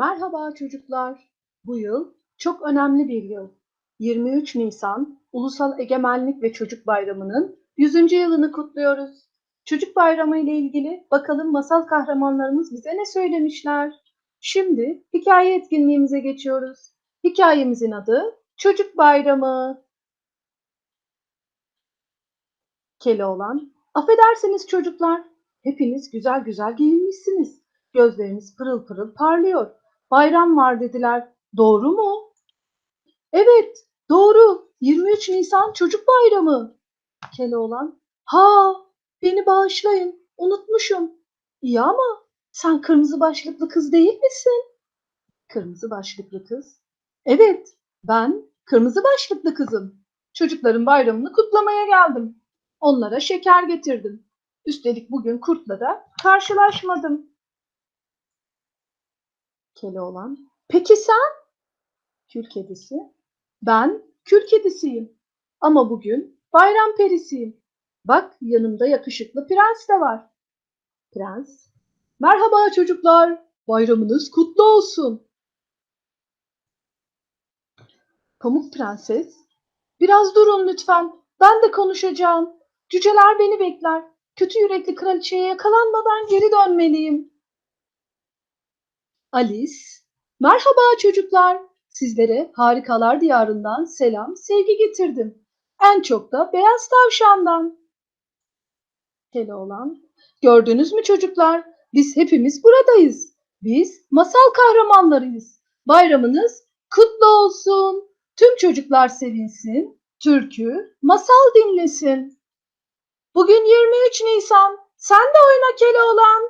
Merhaba çocuklar. Bu yıl çok önemli bir yıl. 23 Nisan Ulusal Egemenlik ve Çocuk Bayramı'nın 100. yılını kutluyoruz. Çocuk Bayramı ile ilgili bakalım masal kahramanlarımız bize ne söylemişler. Şimdi hikaye etkinliğimize geçiyoruz. Hikayemizin adı Çocuk Bayramı. Keloğlan, affedersiniz çocuklar. Hepiniz güzel güzel giyinmişsiniz. Gözleriniz pırıl pırıl parlıyor. Bayram var dediler. Doğru mu? Evet, doğru. 23 Nisan Çocuk Bayramı. Keloğlan, ha beni bağışlayın. Unutmuşum. İyi ama sen kırmızı başlıklı kız değil misin? Kırmızı başlıklı kız. Evet, ben kırmızı başlıklı kızım. Çocukların bayramını kutlamaya geldim. Onlara şeker getirdim. Üstelik bugün kurtla da karşılaşmadım. Keloğlan. Peki sen? Kül kedisi. Ben kül kedisiyim. Ama bugün bayram perisiyim. Bak yanımda yakışıklı prens de var. Prens. Merhaba çocuklar. Bayramınız kutlu olsun. Pamuk Prenses. Biraz durun lütfen. Ben de konuşacağım. Cüceler beni bekler. Kötü yürekli kraliçeye yakalanmadan geri dönmeliyim. Alice. Merhaba çocuklar. Sizlere harikalar diyarından selam, sevgi getirdim. En çok da beyaz tavşandan. Keloğlan. Gördünüz mü çocuklar? Biz hepimiz buradayız. Biz masal kahramanlarıyız. Bayramınız kutlu olsun. Tüm çocuklar sevinsin. Türkü, masal dinlesin. Bugün 23 Nisan. Sen de oyna Keloğlan.